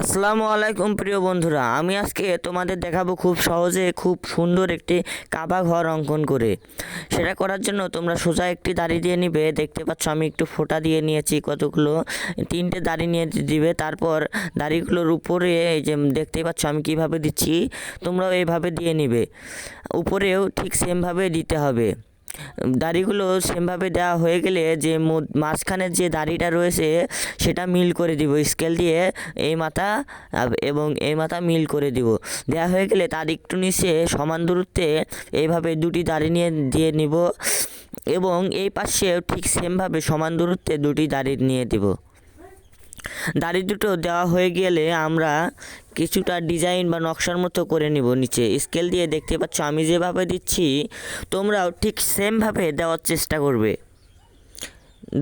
আসসালামু আলাইকুম প্রিয় বন্ধুরা, আমি আজকে তোমাদের দেখাবো খুব সহজে খুব সুন্দর একটি কাবা ঘর অঙ্কন করে। সেটা করার জন্য তোমরা সোজা একটি দাড়ি দিয়ে নিবে, দেখতে পাচ্ছ আমি একটু ফোঁটা দিয়ে নিয়েছি কতগুলো, তিনটে দাড়ি নিয়ে দিবে, তারপর দাড়িগুলোর উপরে এই যে দেখতে পাচ্ছ আমি কীভাবে দিচ্ছি, তোমরাও এইভাবে দিয়ে নিবে। উপরেও ঠিক সেমভাবে দিতে হবে। দাড়িগুলো সেমভাবে দেওয়া হয়ে গেলে যে মাঝখানের যে দাড়িটা রয়েছে সেটা মিল করে দিব। স্কেল দিয়ে এই মাথা এবং এই মাথা মিল করে দিব। দেওয়া হয়ে গেলে তার একটু নিচে সমান দূরত্বে এইভাবে দুটি দাড়ি নিয়ে, দিয়ে নিব এবং এই পাশে ঠিক সেমভাবে সমান দূরত্বে দুটি দাড়ি নিয়ে দিব। দাড়ি দুটো দেওয়া হয়ে গেলে আমরা কিছুটা ডিজাইন বা নকশার মতো করে নিব নিচে। স্কেল দিয়ে দেখতে পাচ্ছ আমি যেভাবে দিচ্ছি, তোমরাও ঠিক সেমভাবে দেওয়ার চেষ্টা করবে।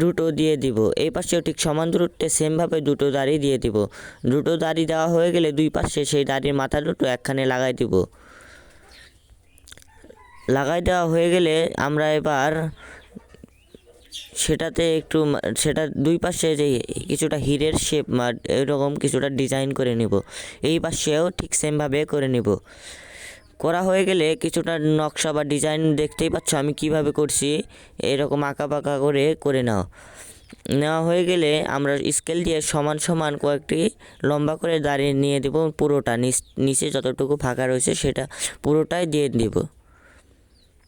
দুটো দিয়ে দিব। এই পাশেও ঠিক সমান দূরত্বে সেমভাবে দুটো দাড়ি দিয়ে দিব। দুটো দাড়ি দেওয়া হয়ে গেলে দুই পাশে সেই দাড়ির মাথা দুটো একখানে লাগাই দিব। লাগাই দেওয়া হয়ে গেলে আমরা এবার সেটাতে একটু সেটা দুই পাশে যে কিছুটা হিরের শেপ এরকম কিছুটা ডিজাইন করে নিব। এই পাশেও ঠিক সেমভাবে করে নিব। করা হয়ে গেলে কিছুটা নকশা বা ডিজাইন দেখতেই পাচ্ছ আমি কীভাবে করছি। এরকম আঁকা পাকা করে করে নাও। নেওয়া হয়ে গেলে আমরা স্কেল দিয়ে সমান সমান কয়েকটি লম্বা করে দাঁড়িয়ে নিয়ে দেবো পুরোটা। নিচে যতটুকু ফাঁকা রয়েছে সেটা পুরোটাই দিয়ে দিব।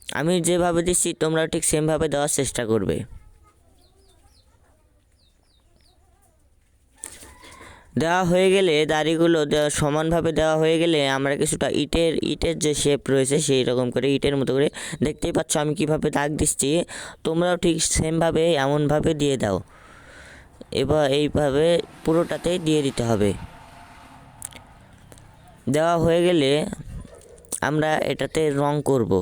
আমি যেভাবে দিচ্ছি তোমরা ঠিক সেমভাবে দেওয়ার চেষ্টা করবে। দেওয়া হয়ে গেলে দাড়িগুলো দেওয়া সমানভাবে দেওয়া হয়ে গেলে আমরা কিছুটা ইটের ইটের যে শেপ রয়েছে সেই রকম করে ইটের মতো করে দেখতেই পাচ্ছ আমি কীভাবে দাগ দিচ্ছি। তোমরাও ঠিক সেমভাবে এমনভাবে দিয়ে দাও। এবার এইভাবে পুরোটাতেই দিয়ে দিতে হবে। দেওয়া হয়ে গেলে আমরা এটাতে রং করব।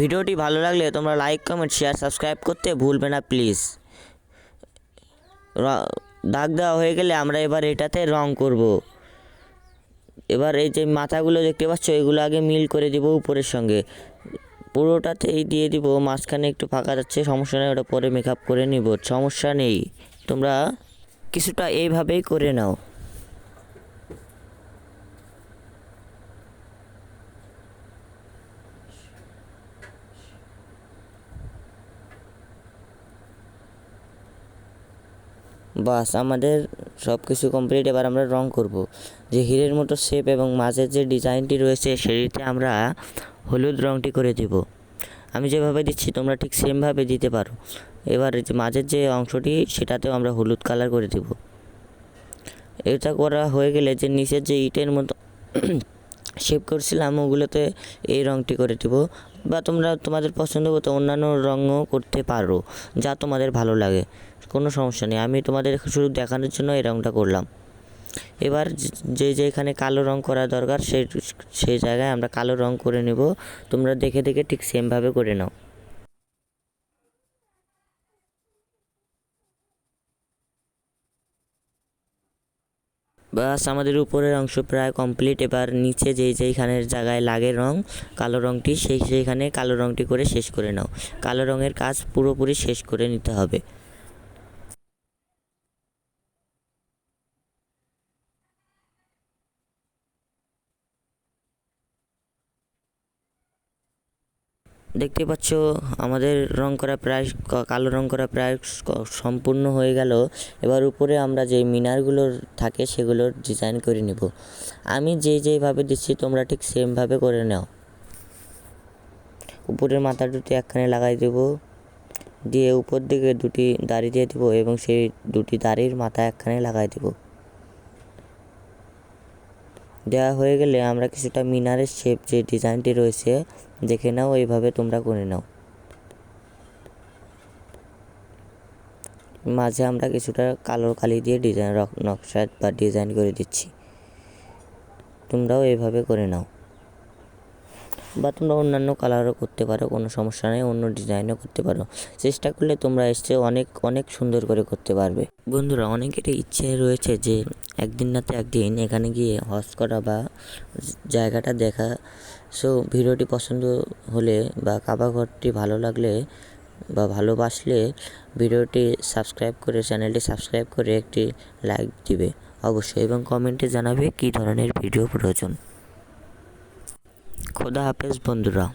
ভিডিওটি ভালো লাগলে তোমরা লাইক কমেন্ট শেয়ার সাবস্ক্রাইব করতে ভুলবে না প্লিজ দাগ দেওয়া হয়ে গেলে আমরা এবার এটাতে রং করব। এবার এই যে মাথাগুলো দেখতে পাচ্ছ, এগুলো আগে মিল করে দিব উপরের সঙ্গে। পুরোটাতেই দিয়ে দিব, মাঝখানে একটু ফাঁকা যাচ্ছে, সমস্যা নেই, ওটা পরে মেকআপ করে নিব, সমস্যা নেই। তোমরা কিছুটা এইভাবেই করে নাও। বাস, আমাদের সব কিছু কমপ্লিট এবার আমরা রং করব। যে হিরের মতো শেপ এবং মাঝের যে ডিজাইনটি রয়েছে সেটিতে আমরা হলুদ রংটি করে দেব। আমি যেভাবে দিচ্ছি, তোমরা ঠিক সেমভাবে দিতে পারো। এবার যে মাঝের যে অংশটি, সেটাতেও আমরা হলুদ কালার করে দেব। এটা করা হয়ে গেলে যে নিচের যে ইটের মতো শেপ করছিলাম, ওগুলোতে এই রংটি করে দিব। বা তোমরা তোমাদের পছন্দ মতো অন্যান্য রঙও করতে পারো, যা তোমাদের ভালো লাগে। কোনো সমস্যা নেই। আমি তোমাদের শুধু দেখানোর জন্য এই রঙটা করলাম। এবার যে- যেখানে কালো রং করা দরকার, সেই সেই জায়গায় আমরা কালো রং করে নেব। তোমরা দেখে দেখে ঠিক সেমভাবে করে নাও। বাস আমাদের উপরের অংশ প্রায় কমপ্লিট। এবার নিচে যেই যেইখানের জায়গায় লাগে রং, কালো রংটি, সেই, সেইখানে কালো রংটি করে শেষ করে নাও। কালো রঙের কাজ পুরোপুরি শেষ করে নিতে হবে। দেখতে পাচ্ছ, আমাদের রং করা প্রায় কালো রং করা প্রায় সম্পূর্ণ হয়ে গেল। এবার উপরে আমরা যে মিনারগুলো থাকে সেগুলোর ডিজাইন করে নিব। আমি যে যেভাবে দিচ্ছি, তোমরা ঠিক সেমভাবে করে নাও। উপরের মাথা দুটি একখানে লাগাই দেব। দিয়ে উপর দিকে দুটি দাড়ি দিয়ে দেবো এবং সেই দুটি দাড়ির মাথা একখানে লাগাই দেবো। দেওয়া হয়ে গেলে আমরা কিছুটা মিনারের শেপ যে ডিজাইনটি রয়েছে, দেখে নাও, এইভাবে তোমরা করে নাও। মাঝে আমরা কিছুটা কালো কালি দিয়ে ডিজাইন নকশা বা ডিজাইন করে দিচ্ছি। তোমরাও এইভাবে করে নাও। বা তোমরা অন্যান্য কালারও করতে পারো, কোনো সমস্যা নেই, অন্য ডিজাইনও করতে পারো। চেষ্টা করলে তোমরা এসে অনেক অনেক সুন্দর করে করতে পারবে। বন্ধুরা, অনেকেরই ইচ্ছে রয়েছে যে একদিন নাতে একদিন এখানে গিয়ে হজ করা বা জায়গাটা দেখা। সো ভিডিওটি পছন্দ হলে বা কাবা ঘরটি ভালো লাগলে বা ভালোবাসলে ভিডিওটি সাবস্ক্রাইব করে চ্যানেলটি সাবস্ক্রাইব করে একটি লাইক দিবে অবশ্যই এবং কমেন্টে জানাবে কী ধরনের ভিডিও প্রয়োজন। খোদা হাফেজ বন্ধুরা।